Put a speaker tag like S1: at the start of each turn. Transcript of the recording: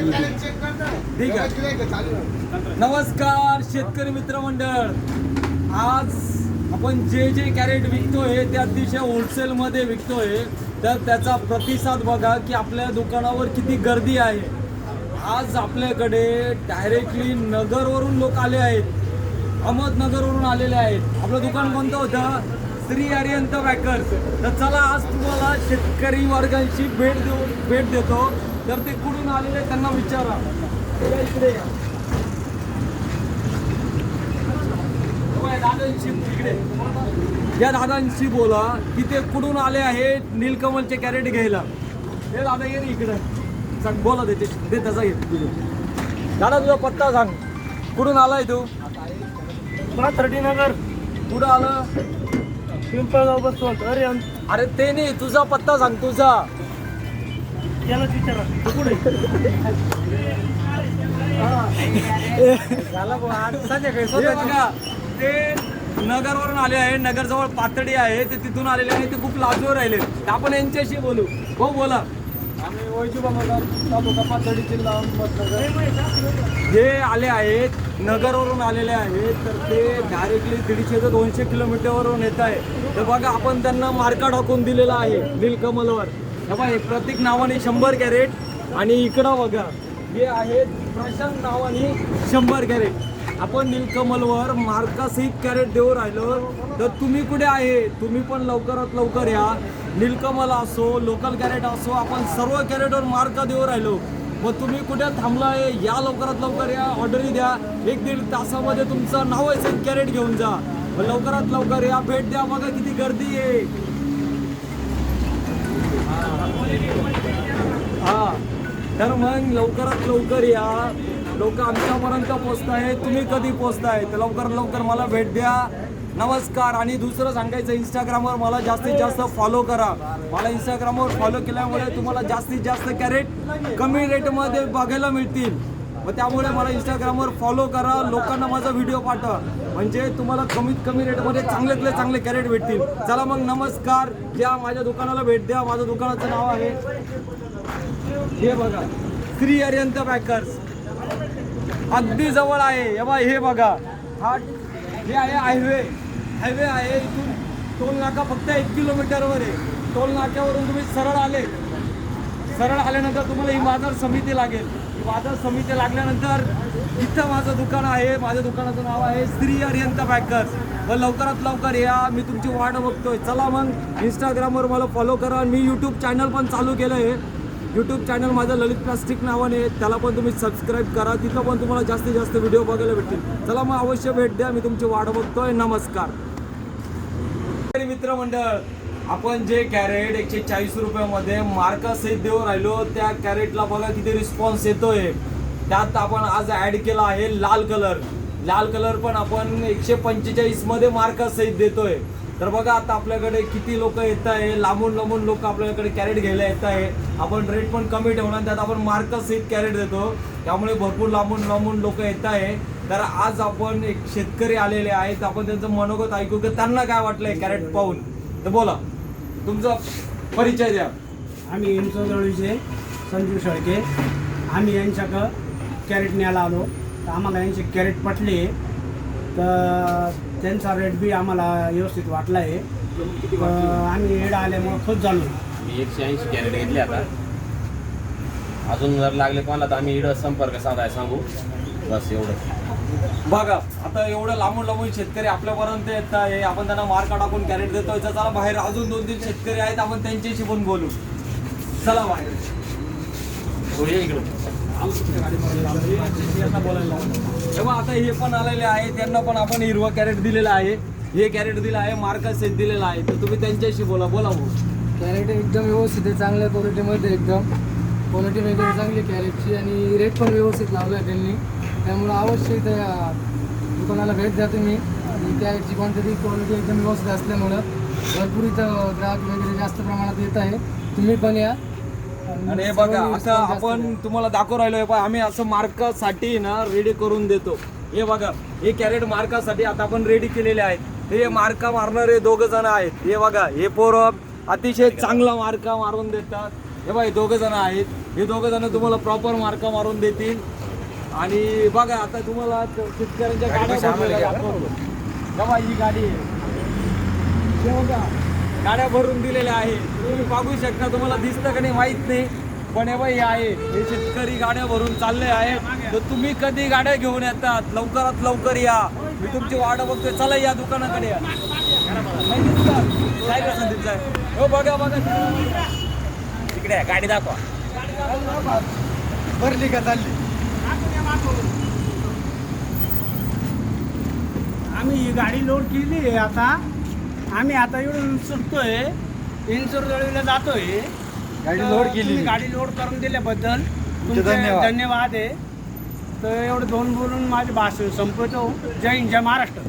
S1: ठीक आहे. नमस्कार शेतकरी मित्रमंडळ. आज आपण जे जे कॅरेट विकतोय ते अतिशय होलसेलमध्ये विकतोय. तर त्याचा प्रतिसाद बघा की आपल्या दुकानावर किती गर्दी आहे. आज आपल्याकडे डायरेक्टली नगरवरून लोक आले आहेत. अहमदनगरवरून आलेले आहेत. आपलं दुकान कोणतं होतं? श्री अरियंत बॅकर्स तर चला आज तुम्हाला शेतकरी वर्गांची भेट देऊ भेट देतो. तर ते कुठून आलेले त्यांना विचारा. या इकडे दादांशी इकडे. या दादांशी बोला की ते कुठून आले आहेत नीलकमलचे कॅरेट घ्यायला. हे दादा ये इकडे. सांग बोला दे त्याचा घे दादा तुझा पत्ता सांग. कुठून आलाय तू?
S2: पाथर्डी नगर.
S1: कुठं आलं?
S2: पिंपळगाव बसवंत. अरे
S1: अरे ते नाही तुझा पत्ता सांग तुझा.
S2: यालाच विचारा. तू कुठे?
S1: हे बघा ते नगरवरून आले आहे नगरजवळ पातळी आहे ते तिथून आलेले आहे ते खूप लाजूर राहिले. तर आपण यांच्याशी बोलू. हो बोला. आम्ही वैजू तालुका पातळी जिल्हा अहमदनगर. जे आले आहेत नगरवरून आलेले आहेत तर ते डायरेक्टली दीडशे ते दोनशे किलोमीटरवरून येत आहे. तर बघा आपण त्यांना मार्का टाकून दिलेला आहे नीलकमलवर. हे बघा हे प्रतीक नावाने शंभर कॅरेट. आणि इकडं बघा हे आहेत प्रशांत नावाने शंभर कॅरेट. आपण नीलकमलवर मार्कासहित कॅरेट देऊ राहिलो तर तुम्ही कुठे आहे? तुम्ही पण लवकरात लवकर या. नीलकमल असो लोकल कॅरेट असो आपण सर्व कॅरेटवर मार्क देऊ राहिलो. मग तुम्ही कुठे थांबलाय? या लवकरात लवकर या ऑर्डरी द्या. एक दीड तासामध्ये तुमचं नाव आहे कॅरेट घेऊन जा. लवकरात लवकर या भेट द्या. बघा किती गर्दी आहे. हा. तर मग लवकरात लवकर या. लोक आमच्यापर्यंत पोचताय तुम्ही कधी पोचताय तर लवकरात लवकर मला भेट द्या. नमस्कार आणि दुसरं सांगायचं इंस्टाग्रामवर मला जास्तीत जास्त फॉलो करा. मला इंस्टाग्रामवर फॉलो केल्यामुळे तुम्हाला जास्तीत जास्त कॅरेट कमी रेटमध्ये बघायला मिळतील. मग त्यामुळे मला इंस्टाग्रामवर फॉलो करा लोकांना माझा व्हिडिओ पाठवा. म्हणजे तुम्हाला कमीत कमी रेटमध्ये चांगल्यातले चांगले कॅरेट भेटतील. चला मग नमस्कार या माझ्या दुकानाला भेट द्या. माझ्या दुकानाचं नाव आहे हे बघा श्री अरियंत बॅकर्स अगदी जवळ आहे. हे बघा हे बघा. हे आहे हायवे हायवे आहे इथून टोल नाका फक्त एक किलोमीटरवर आहे. टोल नाक्यावरून तुम्ही सरळ आले. सरळ आल्यानंतर तुम्हाला ही बाजार समिती लागेल. ही बाजार समिती लागल्यानंतर इथं माझं दुकान आहे. माझ्या दुकानाचं नाव आहे श्री अरियंत बॅकर्स मग लवकरात लवकर या. मी तुमची वाट बघतोय. चला मग इंस्टाग्रामवर मला फॉलो करा. मी यूट्यूब चॅनल पण चालू केलं आहे यूट्यूब चॅनल माझं ललित प्लास्टिक नावाने आहे त्याला पण तुम्ही सबस्क्राईब करा. तिथं पण तुम्हाला जास्तीत जास्त व्हिडिओ बघायला भेटतील. चला मग अवश्य भेट द्या. मी तुमची वाट बघतोय. नमस्कार. मित्रमंडळ आपण जे कॅरेट एकशे चाळीस रुपयामध्ये मार्का सहित देऊ राहिलो त्या कॅरेटला बघा किती रिस्पॉन्स येतोय. त्यात आपण आज ॲड केला आहे लाल कलर लाल कलर पण आपण एकशे पंचेचाळीसमध्ये मार्का सहित देतोय. तर बघा आता आपल्याकडे किती लोक येत आहे. लांबून लांबून लोक आपल्याकडे कॅरेट घ्यायला येत आहे. आपण रेट पण कमी ठेवणार त्यात आपण मार्का सहित कॅरेट देतो. त्यामुळे भरपूर लांबून लांबून लोक येत आहे. तर आज आपण एक शेतकरी आलेले आहेत. आपण त्यांचं मनोगत ऐकू. की त्यांना काय वाटलंय कॅरेट पाहून? तर बोला. तुमचा परिचय द्या.
S2: आम्ही इंचजवळीचे संजू शेळके. आम्ही यांच्याकडं कॅरेट न्यायला आलो. तर आम्हाला यांचे कॅरेट पटले. तर त्यांचा रेट बी आम्हाला व्यवस्थित वाटला आहे आम्ही एड आल्यामुळं खुश झालो.
S3: मी एकशे ऐंशी कॅरेट घेतले आता. अजून जर लागले कोणाला तर आम्ही इकडं संपर्क साधाय सांगू. बस एवढं.
S1: बघा आता एवढं लांबून लांबून शेतकरी आपल्यापर्यंत येत आहे. आपण त्यांना मार्का टाकून कॅरेट देतोय. चला बाहेर अजून दोन तीन शेतकरी आहेत. आपण त्यांच्याशी पण बोलू. चला बाहेर.
S3: इकडं.
S1: तेव्हा आता हे पण आलेले आहे त्यांना पण आपण हिरवं कॅरेट दिलेलं आहे. हे कॅरेट दिलं आहे मार्का सेट दिलेला आहे. तर तुम्ही त्यांच्याशी बोला बोला भाऊ.
S4: कॅरेट एकदम व्यवस्थित आहे चांगल्या क्वालिटीमध्ये एकदम. क्वालिटी वगैरे चांगली कॅरेटची आणि रेट पण व्यवस्थित लावला आहे त्यांनी. त्यामुळं अवश्य त्या दुकानाला भेट द्या तुम्ही. आणि कॅरेटची क्वांटिटी क्वालिटी एकदम व्यवस्थित असल्यामुळं भरपूर इथं ग्राहक वगैरे जास्त प्रमाणात येत आहे. तुम्ही पण या.
S1: आणि हे बघा
S4: जास्त
S1: आपण तुम्हाला दाखवू राहिलोय पण आम्ही असं मार्कासाठी ना रेडी करून देतो. हे बघा हे कॅरेट मार्कासाठी आता आपण रेडी केलेले आहेत. हे मार्का मारणारे दोघ जण आहेत. हे बघा हे पोरं अतिशय चांगला मार्का मारून देतात. हे बघा हे दोघ जण आहेत. हे दोघं जण तुम्हाला प्रॉपर मार्क मारून देतील. आणि बघा आता तुम्हाला शेतकऱ्यांच्या गाड्या. बघा ही गाडी आहे. हे बघा. गाड्या भरून दिलेल्या आहे. तुम्ही बघू शकता तुम्हाला दिसतं का नाही माहीत नाही. पण हे बाई आहे. हे शेतकरी गाड्या भरून चालले आहेत. तर तुम्ही कधी गाड्या घेऊन येतात? लवकरात लवकर या. मी तुमची वाट बघतोय. चला या दुकानाकडे या? काय का संदीप साहेब हो बघा बघा.
S3: तिकडे गाडी दाखवा.
S1: भरली का चालली?
S2: आम्ही ही गाडी लोड केली आहे आता. आम्ही आता इकडून सुटतोय. इंचुरदळीला जातोय.
S1: गाडी
S2: तर
S1: लोड केली.
S2: तुम्ही गाडी लोड करून दिल्याबद्दल तुमचे
S1: धन्यवाद.
S2: धन्यवाद आहे. तर एवढं दोन बोलून माझे भाषण संपवतो. जय हिंद जय महाराष्ट्र.